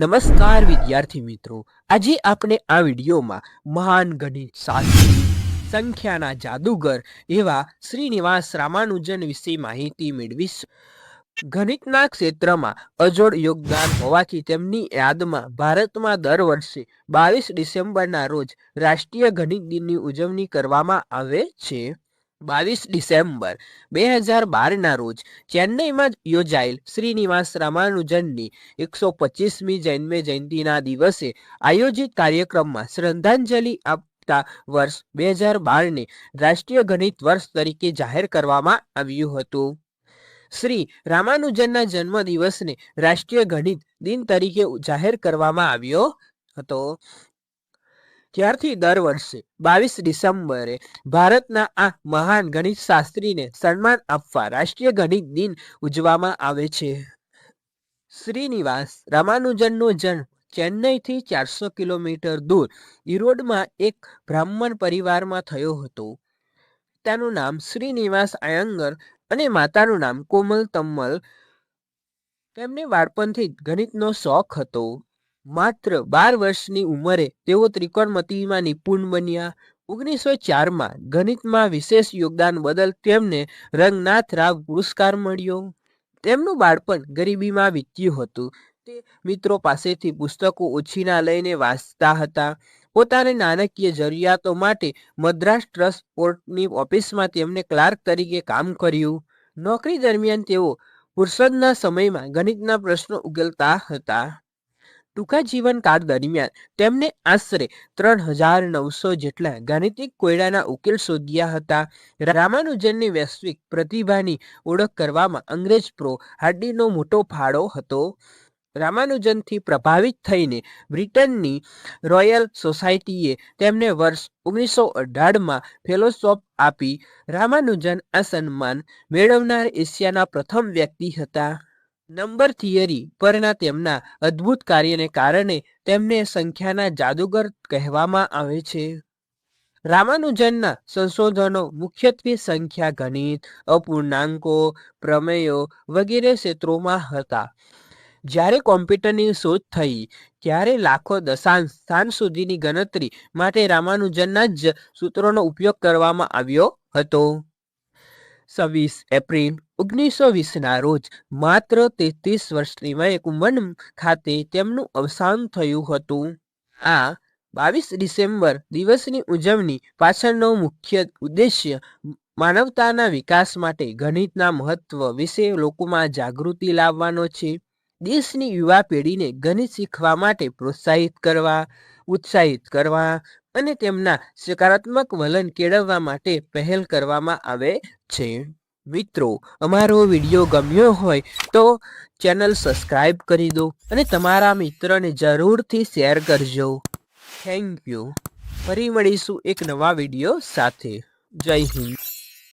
નમસ્કાર વિદ્યાર્થી મિત્રો. આજે આપણે આ વિડીયોમાં મહાન ગણિત શાસ્ત્રી સંખ્યાના જાદુગર એવા શ્રીનિવાસ રામાનુજન વિશે માહિતી મેળવીશું. ગણિતના ક્ષેત્રમાં અજોડ યોગદાન હોવાથી તેમની યાદમાં ભારતમાં દર વર્ષે બાવીસ ડિસેમ્બરના રોજ રાષ્ટ્રીય ગણિત દિનની ઉજવણી કરવામાં આવે છે. બાવીસ ડિસેમ્બર બે હજાર બારના રોજ ચેન્નઈમાં યોજાયેલ શ્રીનિવાસ રામાનુજનની એકસો પચીસમી જન્મે જયંતિના દિવસે આયોજિત કાર્યક્રમમાં શ્રદ્ધાંજલિ આપતા વર્ષ બે હજાર બારને રાષ્ટ્રીય ગણિત વર્ષ તરીકે જાહેર કરવામાં આવ્યું હતું. શ્રી રામાનુજનના જન્મદિવસને રાષ્ટ્રીય ગણિત દિન તરીકે જાહેર કરવામાં આવ્યો હતો. ત્યારથી દર વર્ષે બાવીસ ડિસેમ્બરે ભારતના આ મહાન ગણિત શાસ્ત્રીને સન્માન આપવા રાષ્ટ્રીય ગણિત દિન ઉજવવામાં આવે છે. શ્રીનિવાસ રામાનુજનનો જન્મ ચેન્નઈથી ચારસો કિલોમીટર દૂર ઈરોડમાં એક બ્રાહ્મણ પરિવારમાં થયો હતો. પિતાનું નામ શ્રીનિવાસ આયંગર અને માતાનું નામ કોમલ તમ્મલ તેમને બાળપણથી ગણિતનો શોખ હતો. માત્ર બાર વર્ષની ઉંમરે તેઓ ત્રિકોણમતીમાં નિપુણ બન્યા. ઓગણીસો ચારમાં ગણિતમાં વિશેષ યોગદાન બદલ તેમને રંગનાથ રાવ પુરસ્કાર મળ્યો. તેમનું બાળપણ ગરીબીમાં વીત્યું હતું. તે મિત્રો પાસેથી પુસ્તકો ઓછીના લઈને વાંચતા હતા. પોતાની નાણાકીય જરૂરિયાતો માટે મદ્રાસ ટ્રસ્ટ પોર્ટની ઓફિસમાં તેમણે ક્લાર્ક તરીકે કામ કર્યું. નોકરી દરમિયાન તેઓ ફુરસદના સમયમાં ગણિતના પ્રશ્નો ઉકેલતા હતા. ટૂંકા જીવનકાળ દરમિયાન તેમને આશરે ત્રણ હજાર નવસો જેટલા ગાણિતિક કોયડાના ઉકેલ શોધ્યા હતા. રામાનુજનની વૈશ્વિક પ્રતિભાની ઓળખ કરવામાં અંગ્રેજ પ્રો હાર્ડીનો મોટો ફાળો હતો. રામાનુજનથી પ્રભાવિત થઈને બ્રિટનની રોયલ સોસાયટીએ તેમને વર્ષ ઓગણીસો અઢારમાં ફેલોશોપ આપી. રામાનુજન આ સન્માન મેળવનાર એશિયાના પ્રથમ વ્યક્તિ હતા. નંબર થિયરી પરના તેમના અદ્ભુત કાર્યને કારણે તેમને સંખ્યાના જાદુગર કહેવામાં આવે છે. રામાનુજનના સંશોધનો મુખ્યત્વે સંખ્યા ગણિત, અપૂર્ણાંકો, પ્રમેયો વગેરે ક્ષેત્રોમાં હતા. જ્યારે કોમ્પ્યુટરની શોધ થઈ, ત્યારે લાખો દશાંશ સ્થાન સુધીની ગણતરી માટે રામાનુજનના જ સૂત્રોનો ઉપયોગ કરવામાં આવ્યો હતો. છવ્વીસ એપ્રિલ ઓગણીસો વીસના રોજ માત્ર તેત્રીસ વર્ષની વયે કુંભન ખાતે તેમનું અવસાન થયું હતું. આ બાવીસ ડિસેમ્બર દિવસની ઉજવણી પાછળનો મુખ્ય ઉદ્દેશ્ય માનવતાના વિકાસ માટે ગણિતના મહત્વ વિશે લોકોમાં જાગૃતિ લાવવાનો છે. દેશની યુવા પેઢીને ગણિત શીખવા માટે પ્રોત્સાહિત કરવા, ઉત્સાહિત કરવા અને તેમના સકારાત્મક વલણ કેળવવા માટે પહેલ કરવામાં આવે છે. મિત્રો, અમારો વીડિયો ગમ્યો હોય તો ચેનલ સબસ્ક્રાઈબ કરી દો અને તમારા મિત્રને જરૂરથી શેર કરજો. Thank you. ફરી મળીશું એક નવા વીડિયો સાથે. જય હિન્દ.